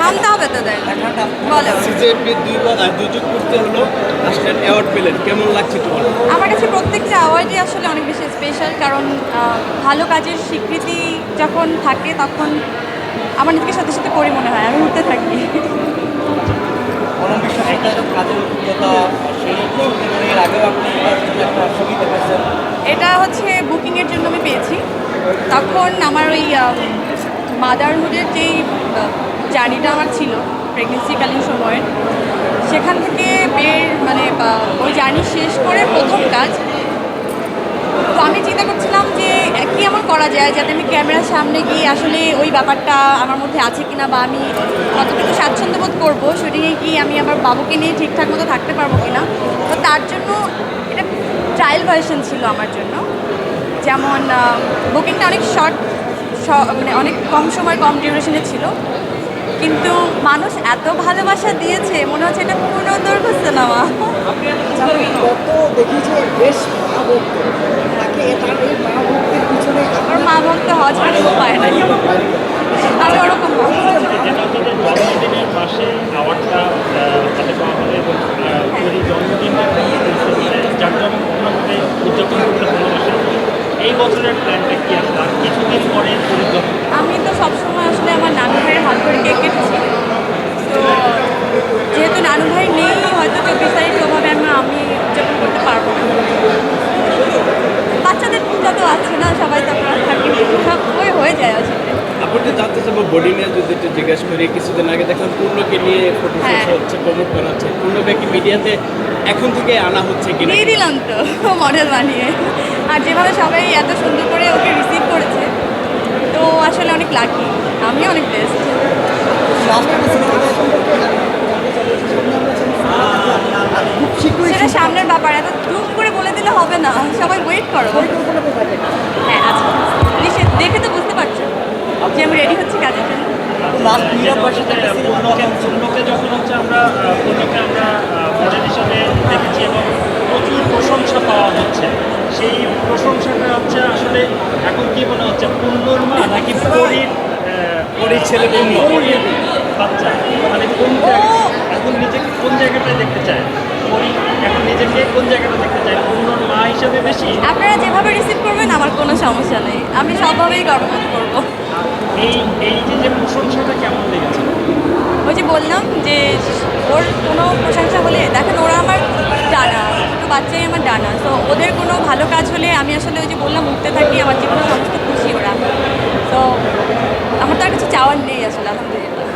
থামতে হবে তোদের বলো। সিজেপি দুই দুযোগ করতে হলো আসলেন অ্যাওয়ার্ড পেলেন। কেমন লাগছে তোমার? আমার কাছে প্রত্যেকটা অ্যাওয়ার্ডই আসলে অনেক বেশি স্পেশাল কারণ ভালো কাজের স্বীকৃতি যখন থাকে তখন আমার নিজেকে সাথে সাথে করি মনে হয় আমি উঠতে থাকি। এটা হচ্ছে বুকিংয়ের জন্য আমি পেয়েছি। তখন আমার ওই মাদারহুডের যেই জার্নিটা আমার ছিল প্রেগনেন্সিকালীন সময়ের সেখান থেকে বের মানে ওই জার্নি শেষ করে প্রথম কাজ, তো আমি চিন্তা করছিলাম যে, কি এমন করা যায় যাতে আমি ক্যামেরার সামনে গিয়ে আসলে ওই ব্যাপারটা আমার মধ্যে আছে কিনা বা আমি কতটুকু স্বাচ্ছন্দ্য বোধ করব শুটিংয়ে গিয়ে আমি আমার বাবুকে নিয়ে ঠিকঠাক মতো থাকতে পারব কিনা। তো তার জন্য এটা ট্রায়াল ভার্সন ছিল আমার জন্য। যেমন বুকিংটা অনেক শর্ট মানে অনেক কম সময়, কম ডিউরেশনে ছিল। কিন্তু মানুষ এত ভালোবাসা দিয়েছে মনে হচ্ছে এটা পূর্ণ দৈর্ঘ্য সিনেমা। আমার মা ভক্ত হজ করতে পারে না আমি ওরকম না। যেটা আপনাদের জন্মদিনের পাশে অ্যাওয়ার্ডটা হাতে পাওয়া হলো এবং আহ, ওই জন্মদিনটা জাঁকজমকপূর্ণভাবে উদযাপন করতে ভালোবাসেন এই বছরের প্ল্যানটা কি আর কিছুদিন পরে আমি তো সবসময় আসলে আমার নানু ভাইয়ের হাত ধরে কেক কেটেছি তো যেহেতু নানু ভাই নেই হয়তো চব্বিশ তারিখ ওভাবে আমি আমি উদযাপন করতে পারব না বাচ্চাদের পূজা তো আছে না সবাই তো আপনারা থাকি সব ওই হয়ে যায় আসলে আপনাকে জানতে চাবো বডি নিয়ে যদি একটু জিজ্ঞেস করি কিছুদিন আগে দেখলাম পূর্ণকে নিয়ে ফটো হ্যাঁ। হচ্ছে প্রমোট করা হচ্ছে পূর্ণকে কি মিডিয়াতে এখন থেকে আনা হচ্ছে কিনা? দিয়ে দিলাম তো মডেল বানিয়ে। আর যেভাবে সবাই এত সুন্দর করে ওকে রিসিভ করেছে তো আসলে অনেক লাকি আমিও অনেক বেস্ট সেটা সামনের ব্যাপার এত ধুম করে বলে দিলে হবে না। সবাই ওয়েট করো। লাস্ট একটা সিনেমা পূর্ণকে যখন হচ্ছে আমরা পূর্ণকে আমরা মডেল হিসাবে দেখেছি এবং প্রচুর প্রশংসা পাওয়া হচ্ছে। সেই প্রশংসাটা হচ্ছে আসলে এখন কি মনে হচ্ছে পূর্ণর মা নাকি পরীর পরীর ছেলে পূর্ণ। বাচ্চা? মানে কোন এখন নিজেকে কোন জায়গাটায় দেখতে চায়? পরী এখন নিজেকে কোন জায়গাটা দেখতে চায়? পূর্ণর মা হিসাবে বেশি? আপনারা যেভাবে রিসিভ করবেন আমার কোনো সমস্যা নেই। আমি সবভাবেই গর্ববোধ করব। এই এই যে যে প্রশংসাটা কেমন লেগেছে ওই যে বললাম যে ওর কোনো প্রশংসা হলে, দেখেন ওরা আমার ডানা ছোটো বাচ্চাই আমার ডানা। তো ওদের কোনো ভালো কাজ হলে আমি আসলে ওই যে বললাম, উঠতে থাকি, আমার জীবনে সমস্ত খুশি ওরা। তো আমার তো আর কিছু চাওয়ার নেই আসলে, আলহামদুলিল্লাহ।